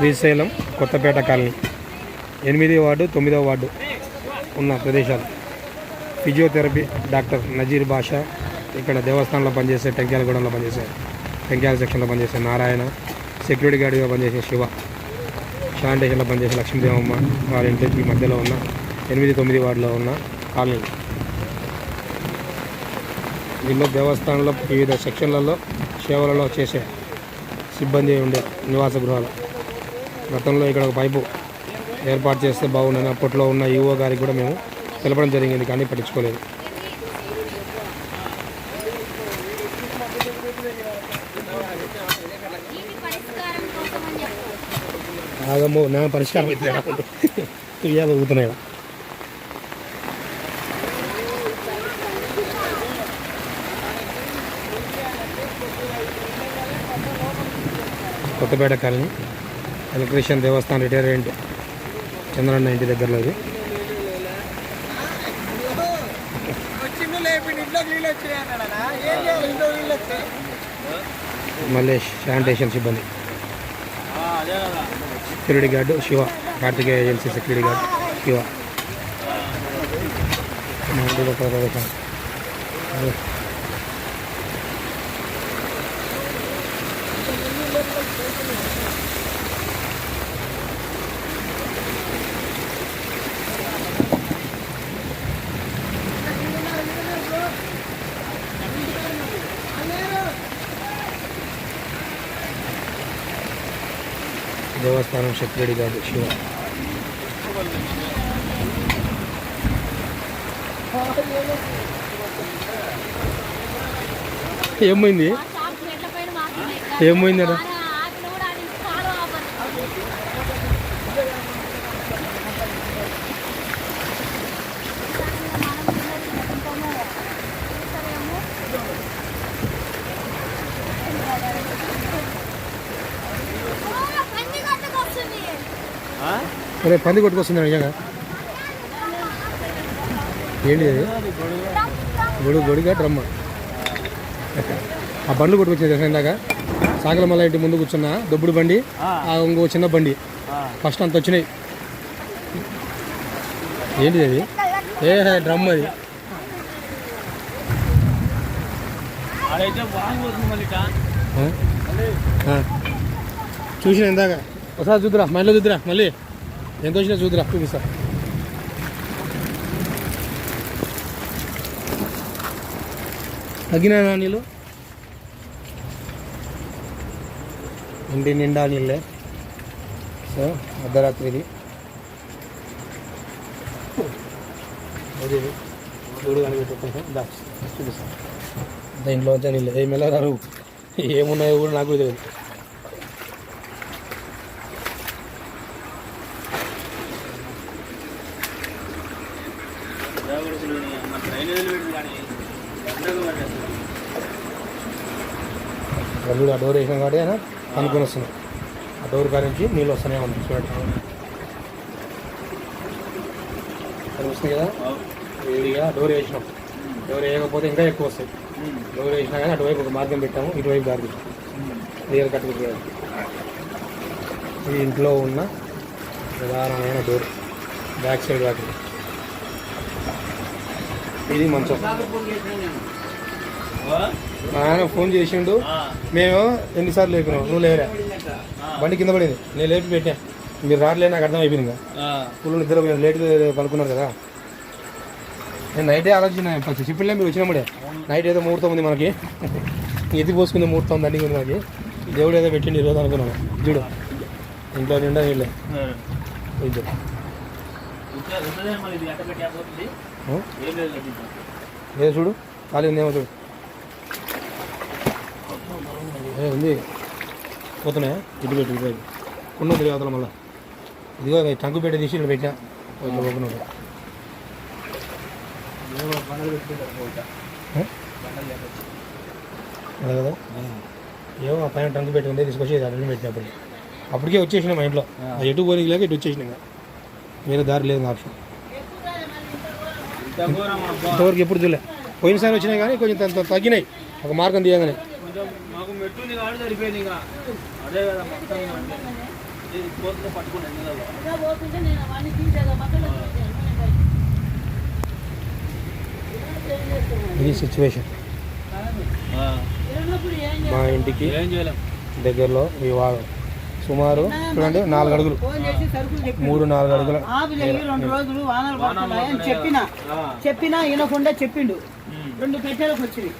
Srisailam Kothapeta colony. ఎనిమిది ward తొమ్మిదవ ward ఉన్న ప్రదేశాలు. ఫిజియోథెరపీ డాక్టర్ నజీర్ బాషా ఇక్కడ దేవస్థానంలో పనిచేసే టెంకాయలగూడెంలో పనిచేసే టెంకాయల సెక్షన్లో పనిచేసే నారాయణ సెక్యూరిటీ గార్డ్గా పనిచేసే శివ శానిటేషన్లో పనిచేసే లక్ష్మీదేవమ్మ వాళ్ళ ఇంటికి మధ్యలో ఉన్న ఎనిమిది తొమ్మిది వార్డులో ఉన్న కాలనీ. దీనిలో దేవస్థానంలో వివిధ సెక్షన్లలో సేవలలో చేసే సిబ్బంది ఉండే నివాస గృహాలు. గతంలో ఇక్కడ ఒక పైపు ఏర్పాటు చేస్తే బాగుండని అప్పట్లో ఉన్న ఈఓ గారికి కూడా మేము తెలపడం జరిగింది కానీ పట్టించుకోలేదు. పరిష్కారం ఆగము నా పరిష్కారం అయితే ఇవాళ ఊగుతున్నాయి కొత్తపేట కాలనీ. ఎలక్ట్రీషియన్ దేవస్థానం రిటైర్మెంట్ చంద్రన్న ఇంటి దగ్గరలో ఇది మల్లేష్ శానిటేషన్ సిబ్బంది security guard Shiva Karthikeya agency security guard Shiva ప్రదేశం. దేవస్థానం సెక్యూరిటీ గార్డు శివ. ఏమైంది? ఆ అరే పంది కొట్టుకొస్తుంది నిజంగా. ఏంటి అది? గొడుగు గొడుగా డ్రమ్మ. ఆ బండ్లు కొట్టుకొచ్చింది ఇందాక? సాగల మల్ల ఇంటి ముందు కూర్చున్న దొబ్బుడు బండి ఆ. ఇంకో చిన్న బండి. ఫస్ట్ అంత వచ్చినాయి. ఏంటిది అది? ఏ డ్రమ్ అది. చూసిన ఇందాక? ఒకసారి చూద్దురా మళ్ళీ చూద్దురా మళ్ళీ. ఎంత వచ్చినా చూద్దురా చూపిస్తా తగ్గినా నీళ్ళు? ఇంటి నిండా నీళ్ళే. సో అర్ధరాత్రి ఇది. అది చూడు కానీ దా చూపిస్తా దీంట్లో వచ్చా నీళ్ళు. ఏమి వెళ్ళారు ఏమున్నాయో కూడా నాకు తెలియదు. కానీ మరి అసలు. వాళ్ళు ఆ డోర్ వేసిన కాబట్టి అయినా అనుకుని వస్తున్నాయి ఆ డోర్ కాడ నుంచి నీళ్ళు వస్తూనే ఉన్నాయి చూడండి. కదా? వేడిగా డోర్ వేసినాం. డోర్ వేయకపోతే ఇంకా ఎక్కువ వస్తాయి. డోర్ వేసినా కానీ అటువైపు ఒక మార్గం పెట్టాము ఇటువైపు దారి క్లియర్ కట్ ఇది ఇంట్లో ఉన్న ప్రధానమైన డోర్ బ్యాక్ సైడ్ వాటి ఇది మంచం? మా ఆయన ఫోన్ చేసిండు. మేము ఎన్నిసార్లు లేపినాం? నువ్వు లేరా బండి కింద పడింది. నేను లేపి పెట్టా మీరు రావట్లే నాకు అర్థం అయిపోయింది ఇంకా. స్కూల్లో నిద్ర లేట్గా పడుకున్నారు కదా. నేను నైటే ఆలోచన చెప్పలే మీరు వచ్చినప్పుడే నైట్ ఏదో ముహూర్తం ఉంది మనకి. ఎత్తి పోసుకుంది ముహూర్తం దండిగా ఉంది మనకి. దేవుడు ఏదో పెట్టిండి ఈరోజు అనుకున్నాను. చూడు. ఇంట్లో నిండా నీళ్ళే. ఇది లేదు చూడు? ఖాళీ ఉందేమో చూడు. ఏ ఉంది. పోతున్నాయా? ఇటు పెట్టి ఇటు పెట్టి. ఉన్న ఉంది అవతల మళ్ళా. ఇదిగో టంకు పెట్టి తీసి ఇక్కడ పెట్టా ఇట్లా పోకున్నాడు ఏ? అదే కదా? ఏమో ఆ పైన టంకు పెట్టి ఉంటే తీసుకొచ్చి అన్నీ పెట్టినప్పుడు అప్పటికే. వచ్చేసిన మా ఇంట్లో. ఎటు పోనీ లేక ఇటు వచ్చేసిన ఇంకా. వేరే దారి లేదు నా ఆప్షన్. ఇంతవరకు ఎప్పుడు చూడలే. పోయినసారి వచ్చినాయి కానీ కొంచెం తగ్గినాయి. ఒక మార్గం తీయగానే. కొంచెం మాకు మెట్టుంది కాబట్టి సరిపోయింది ఇంకా. అదే కదా మొత్తం అంటే. ఇది సిచ్యువేషన్ మా ఇంటికి ఏం చేయలేం. దగ్గరలో వివాదం సుమారు చూడండి నాలుగు అడుగులు. మూడు నాలుగు అడుగుల రెండు రోజులు వానలు చెప్పిన. చెప్పినా వినకుండా చెప్పిండు. రెండు పెట్టెలకు వచ్చింది